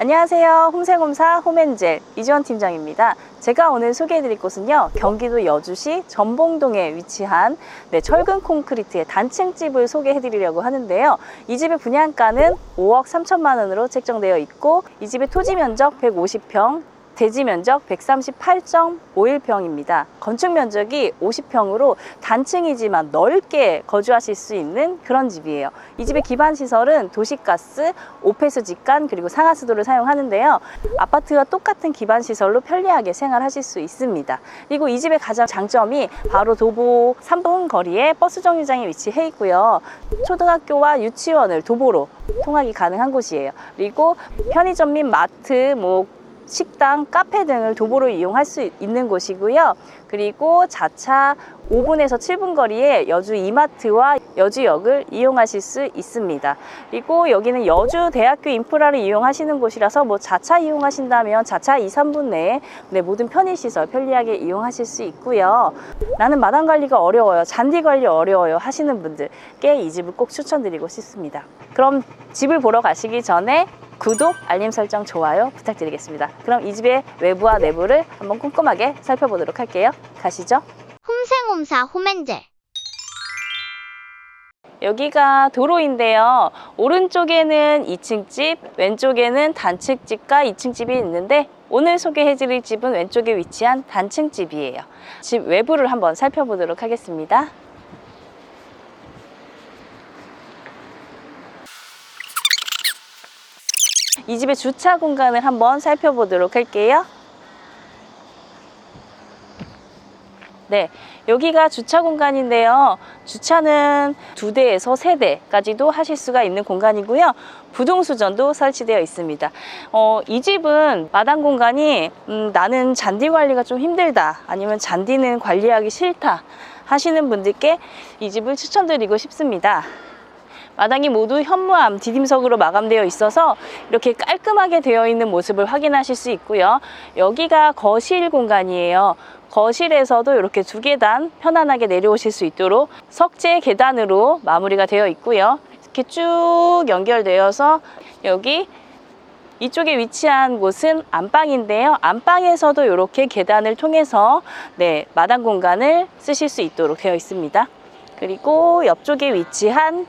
안녕하세요. 홈생홈사 홈엔젤 이지원 팀장입니다. 제가 오늘 소개해드릴 곳은요. 경기도 여주시 전봉동에 위치한 네, 철근 콘크리트의 단층집을 소개해드리려고 하는데요. 이 집의 분양가는 5억 3천만 원으로 책정되어 있고 이 집의 토지 면적 150평, 대지 면적 138.51평입니다. 건축 면적이 50평으로 단층이지만 넓게 거주하실 수 있는 그런 집이에요. 이 집의 기반 시설은 도시가스, 오페스 직관 그리고 상하수도를 사용하는데요. 아파트와 똑같은 기반 시설로 편리하게 생활하실 수 있습니다. 그리고 이 집의 가장 장점이 바로 도보 3분 거리에 버스 정류장이 위치해 있고요. 초등학교와 유치원을 도보로 통학이 가능한 곳이에요. 그리고 편의점 및 마트, 뭐 식당, 카페 등을 도보로 이용할 수 있는 곳이고요. 그리고 자차 5분에서 7분 거리에 여주 이마트와 여주역을 이용하실 수 있습니다. 그리고 여기는 여주 대학교 인프라를 이용하시는 곳이라서 뭐 자차 이용하신다면 자차 2, 3분 내에 네, 모든 편의시설 편리하게 이용하실 수 있고요. 나는 마당 관리가 어려워요. 잔디 관리 어려워요. 하시는 분들께 이 집을 꼭 추천드리고 싶습니다. 그럼 집을 보러 가시기 전에 구독, 알림 설정, 좋아요 부탁드리겠습니다. 그럼 이 집의 외부와 내부를 한번 꼼꼼하게 살펴보도록 할게요. 가시죠. 홈생홈사 홈엔젤 여기가 도로인데요. 오른쪽에는 2층 집, 왼쪽에는 단층 집과 2층 집이 있는데 오늘 소개해드릴 집은 왼쪽에 위치한 단층 집이에요. 집 외부를 한번 살펴보도록 하겠습니다. 이 집의 주차 공간을 한번 살펴보도록 할게요. 네, 여기가 주차 공간인데요. 주차는 두 대에서 세 대까지도 하실 수가 있는 공간이고요. 부동수전도 설치되어 있습니다. 어, 이 집은 마당 공간이 음, 나는 잔디 관리가 좀 힘들다, 아니면 잔디는 관리하기 싫다 하시는 분들께 이 집을 추천드리고 싶습니다. 마당이 모두 현무암 디딤석으로 마감되어 있어서 이렇게 깔끔하게 되어 있는 모습을 확인하실 수 있고요. 여기가 거실 공간이에요. 거실에서도 이렇게 두 계단 편안하게 내려오실 수 있도록 석재 계단으로 마무리가 되어 있고요. 이렇게 쭉 연결되어서 여기 이쪽에 위치한 곳은 안방인데요. 안방에서도 이렇게 계단을 통해서 네, 마당 공간을 쓰실 수 있도록 되어 있습니다. 그리고 옆쪽에 위치한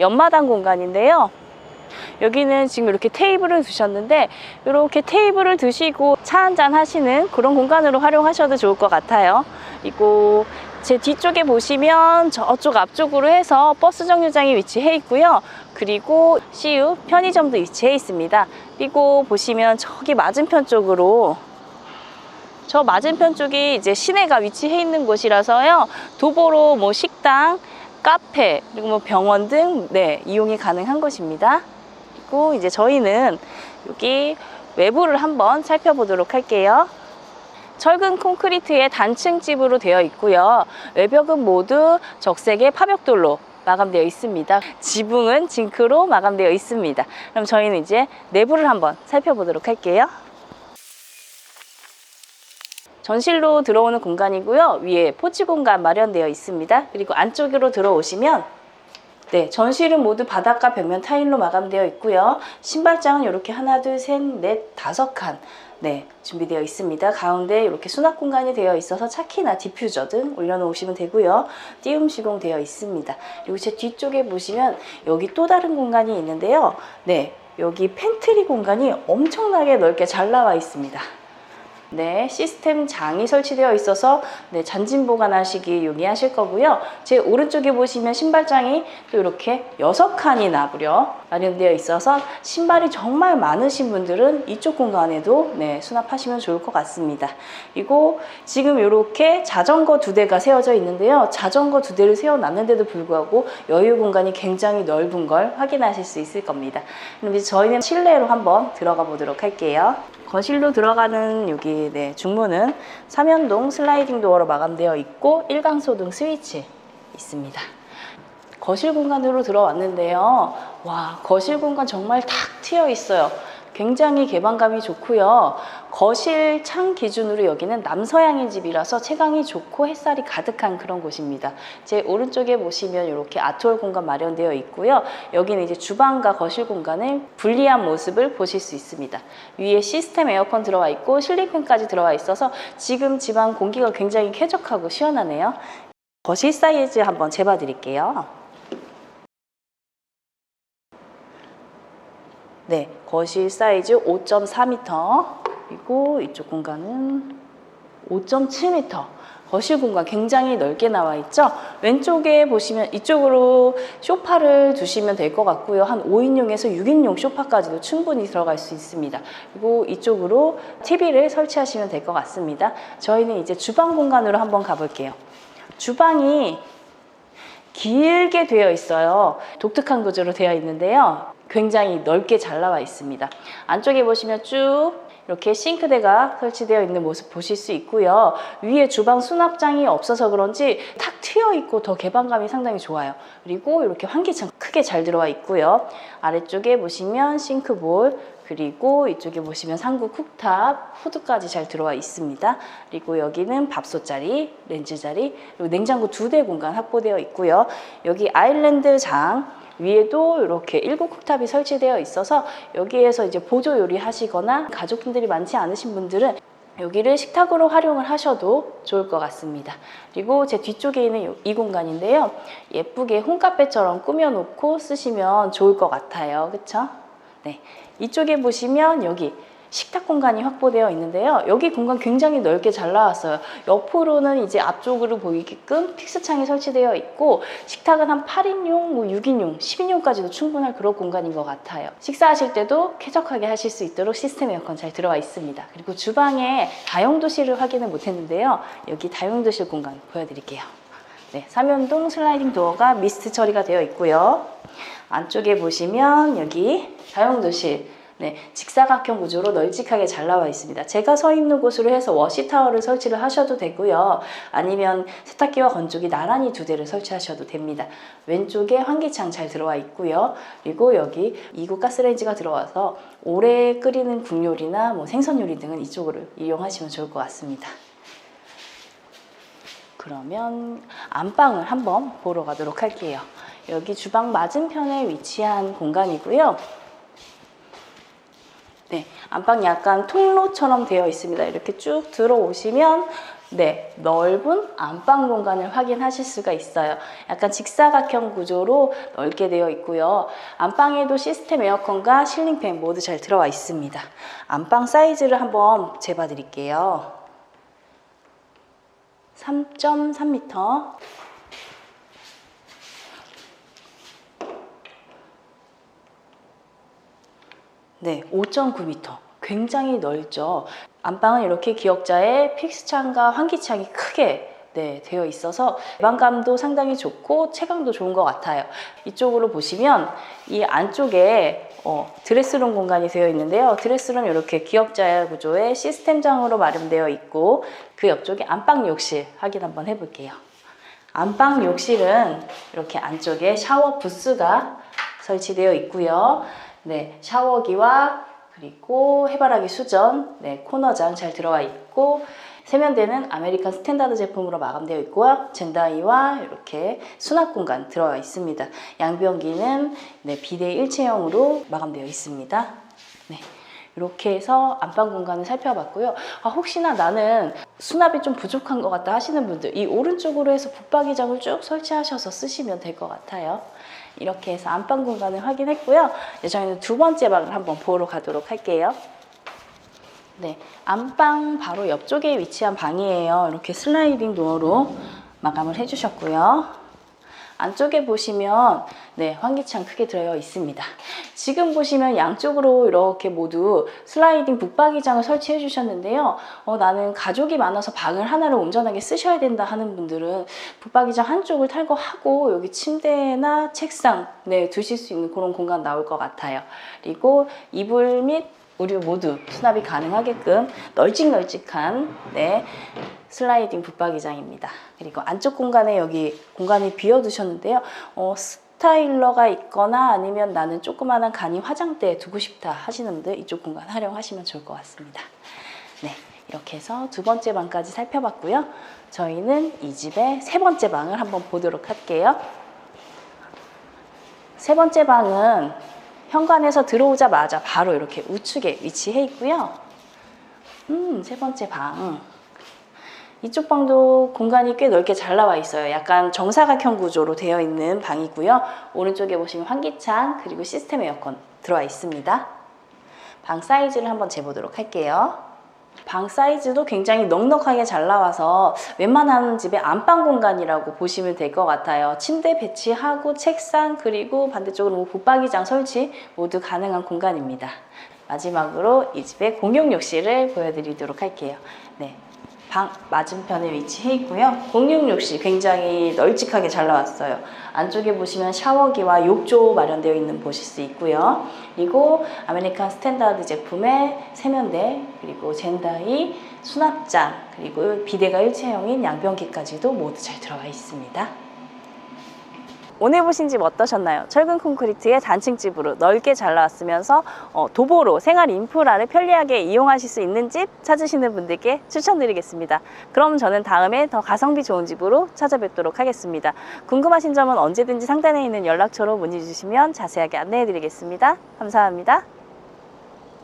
옆마당 공간인데요. 여기는 지금 이렇게 테이블을 두셨는데 이렇게 테이블을 두시고 차 한잔 하시는 그런 공간으로 활용하셔도 좋을 것 같아요. 그리고 제 뒤쪽에 보시면 저쪽 앞쪽으로 해서 버스 정류장이 위치해 있고요. 그리고 CU 편의점도 위치해 있습니다. 그리고 보시면 저기 맞은편 쪽으로 저 맞은편 쪽이 이제 시내가 위치해 있는 곳이라서요. 도보로 뭐 식당, 카페, 그리고 뭐 병원 등 네, 이용이 가능한 곳입니다. 그리고 이제 저희는 여기 외부를 한번 살펴보도록 할게요. 철근 콘크리트의 단층 집으로 되어 있고요. 외벽은 모두 적색의 파벽돌로 마감되어 있습니다. 지붕은 징크로 마감되어 있습니다. 그럼 저희는 이제 내부를 한번 살펴보도록 할게요. 전실로 들어오는 공간이고요. 위에 포치 공간 마련되어 있습니다. 그리고 안쪽으로 들어오시면 네, 전실은 모두 바닥과 벽면 타일로 마감되어 있고요. 신발장은 이렇게 하나, 둘, 셋, 넷, 다섯 칸 네, 준비되어 있습니다. 가운데 이렇게 수납 공간이 되어 있어서 차키나 디퓨저 등 올려놓으시면 되고요. 띄움 시공되어 있습니다. 그리고 제 뒤쪽에 보시면 여기 또 다른 공간이 있는데요. 네, 여기 팬트리 공간이 엄청나게 넓게 잘 나와 있습니다. 네, 시스템 장이 설치되어 있어서 네, 잔진 보관하시기 용이하실 거고요. 제 오른쪽에 보시면 신발장이 또 이렇게 여섯 칸이나 무려 마련되어 있어서 신발이 정말 많으신 분들은 이쪽 공간에도 네, 수납하시면 좋을 것 같습니다. 그리고 지금 이렇게 자전거 두 대가 세워져 있는데요. 자전거 두 대를 세워놨는데도 불구하고 여유 공간이 굉장히 넓은 걸 확인하실 수 있을 겁니다. 그럼 이제 저희는 실내로 한번 들어가 보도록 할게요. 거실로 들어가는 여기 네, 중문은 삼연동 슬라이딩 도어로 마감되어 있고 일광소 등 스위치 있습니다. 거실 공간으로 들어왔는데요. 와, 거실 공간 정말 탁 트여 있어요. 굉장히 개방감이 좋고요. 거실 창 기준으로 여기는 남서양의 집이라서 채광이 좋고 햇살이 가득한 그런 곳입니다. 제 오른쪽에 보시면 이렇게 아트홀 공간 마련되어 있고요. 여기는 이제 주방과 거실 공간을 분리한 모습을 보실 수 있습니다. 위에 시스템 에어컨 들어와 있고 실링팬까지 들어와 있어서 지금 집안 공기가 굉장히 쾌적하고 시원하네요. 거실 사이즈 한번 재봐 드릴게요. 네, 거실 사이즈 5.4m 그리고 이쪽 공간은 5.7m 거실 공간 굉장히 넓게 나와 있죠? 왼쪽에 보시면 이쪽으로 쇼파를 두시면 될 것 같고요. 한 5인용에서 6인용 쇼파까지도 충분히 들어갈 수 있습니다. 그리고 이쪽으로 TV를 설치하시면 될 것 같습니다. 저희는 이제 주방 공간으로 한번 가볼게요. 주방이 길게 되어 있어요. 독특한 구조로 되어 있는데요. 굉장히 넓게 잘 나와 있습니다. 안쪽에 보시면 쭉 이렇게 싱크대가 설치되어 있는 모습 보실 수 있고요. 위에 주방 수납장이 없어서 그런지 탁 트여 있고 더 개방감이 상당히 좋아요. 그리고 이렇게 환기창 크게 잘 들어와 있고요. 아래쪽에 보시면 싱크볼 그리고 이쪽에 보시면 상구 쿡탑, 후드까지 잘 들어와 있습니다. 그리고 여기는 밥솥 자리, 렌즈 자리, 그리고 냉장고 두 대 공간 확보되어 있고요. 여기 아일랜드 장 위에도 이렇게 일곱 쿡탑이 설치되어 있어서 여기에서 이제 보조 요리 하시거나 가족분들이 많지 않으신 분들은 여기를 식탁으로 활용을 하셔도 좋을 것 같습니다. 그리고 제 뒤쪽에 있는 요- 이 공간인데요. 예쁘게 홈카페처럼 꾸며놓고 쓰시면 좋을 것 같아요. 그쵸? 네. 이쪽에 보시면 여기 식탁 공간이 확보되어 있는데요. 여기 공간 굉장히 넓게 잘 나왔어요. 옆으로는 이제 앞쪽으로 보이게끔 픽스창이 설치되어 있고 식탁은 한 8인용, 뭐 6인용, 10인용까지도 충분할 그런 공간인 것 같아요. 식사하실 때도 쾌적하게 하실 수 있도록 시스템 에어컨 잘 들어와 있습니다. 그리고 주방에 다용도실을 확인을 못했는데요. 여기 다용도실 공간 보여드릴게요. 네, 삼연동 슬라이딩 도어가 미스트 처리가 되어 있고요. 안쪽에 보시면 여기 다용도실 네, 직사각형 구조로 널찍하게 잘 나와 있습니다. 제가 서 있는 곳으로 해서 워시타워를 설치를 하셔도 되고요. 아니면 세탁기와 건조기 나란히 두 대를 설치하셔도 됩니다. 왼쪽에 환기창 잘 들어와 있고요. 그리고 여기 이구 가스레인지가 들어와서 오래 끓이는 국요리나 뭐 생선 요리 등은 이쪽으로 이용하시면 좋을 것 같습니다. 그러면 안방을 한번 보러 가도록 할게요. 여기 주방 맞은편에 위치한 공간이고요. 네, 안방 약간 통로처럼 되어 있습니다. 이렇게 쭉 들어오시면 네, 넓은 안방 공간을 확인하실 수가 있어요. 약간 직사각형 구조로 넓게 되어 있고요. 안방에도 시스템 에어컨과 실링팬 모두 잘 들어와 있습니다. 안방 사이즈를 한번 재봐 드릴게요. 3.3m. 네, 5.9m. 굉장히 넓죠. 안방은 이렇게 기역자에 픽스창과 환기창이 크게 네, 되어 있어서 개방감도 상당히 좋고 체감도 좋은 것 같아요. 이쪽으로 보시면 이 안쪽에 어, 드레스룸 공간이 되어 있는데요. 드레스룸 이렇게 기역자 구조의 시스템장으로 마련되어 있고 그 옆쪽에 안방 욕실 확인 한번 해볼게요. 안방 욕실은 이렇게 안쪽에 샤워 부스가 설치되어 있고요. 네, 샤워기와 그리고 해바라기 수전, 네, 코너장 잘 들어와 있고 세면대는 아메리칸 스탠다드 제품으로 마감되어 있고요. 젠다이와 이렇게 수납 공간 들어와 있습니다. 양변기는 네, 비대 일체형으로 마감되어 있습니다. 네. 이렇게 해서 안방 공간을 살펴봤고요. 아, 혹시나 나는 수납이 좀 부족한 것 같다 하시는 분들 이 오른쪽으로 해서 붙박이장을 쭉 설치하셔서 쓰시면 될 것 같아요. 이렇게 해서 안방 공간을 확인했고요. 이제 저희는 두 번째 방을 한번 보러 가도록 할게요. 네, 안방 바로 옆쪽에 위치한 방이에요. 이렇게 슬라이딩 도어로 마감을 해주셨고요. 안쪽에 보시면 네 환기창 크게 들어 있습니다. 지금 보시면 양쪽으로 이렇게 모두 슬라이딩 붙박이장을 설치해 주셨는데요. 어, 나는 가족이 많아서 방을 하나를 온전하게 쓰셔야 된다 하는 분들은 붙박이장 한쪽을 탈거하고 여기 침대나 책상 네 두실 수 있는 그런 공간 나올 것 같아요. 그리고 이불 및 우리 모두 수납이 가능하게끔 널찍널찍한 네, 슬라이딩 붙박이장입니다. 그리고 안쪽 공간에 여기 공간이 비워두셨는데요. 어, 스- 스타일러가 있거나 아니면 나는 조그마한 간이 화장대에 두고 싶다 하시는 분들 이쪽 공간 활용하시면 좋을 것 같습니다. 네, 이렇게 해서 두 번째 방까지 살펴봤고요. 저희는 이 집의 세 번째 방을 한번 보도록 할게요. 세 번째 방은 현관에서 들어오자마자 바로 이렇게 우측에 위치해 있고요. 음, 세 번째 방. 이쪽 방도 공간이 꽤 넓게 잘 나와 있어요. 약간 정사각형 구조로 되어 있는 방이고요. 오른쪽에 보시면 환기창 그리고 시스템 에어컨 들어와 있습니다. 방 사이즈를 한번 재보도록 할게요. 방 사이즈도 굉장히 넉넉하게 잘 나와서 웬만한 집의 안방 공간이라고 보시면 될 것 같아요. 침대 배치하고 책상 그리고 반대쪽으로 뭐 붙박이장 설치 모두 가능한 공간입니다. 마지막으로 이 집의 공용 욕실을 보여드리도록 할게요. 네. 방 맞은편에 위치해 있고요. 공용 욕실 굉장히 널찍하게 잘 나왔어요. 안쪽에 보시면 샤워기와 욕조 마련되어 있는 보실 수 있고요. 그리고 아메리칸 스탠다드 제품의 세면대, 그리고 젠다이, 수납장, 그리고 비데가 일체형인 양변기까지도 모두 잘 들어가 있습니다. 오늘 보신 집 어떠셨나요? 철근 콘크리트의 단층 집으로 넓게 잘 나왔으면서 어, 도보로 생활 인프라를 편리하게 이용하실 수 있는 집 찾으시는 분들께 추천드리겠습니다. 그럼 저는 다음에 더 가성비 좋은 집으로 찾아뵙도록 하겠습니다. 궁금하신 점은 언제든지 상단에 있는 연락처로 문의 주시면 자세하게 안내해 드리겠습니다. 감사합니다.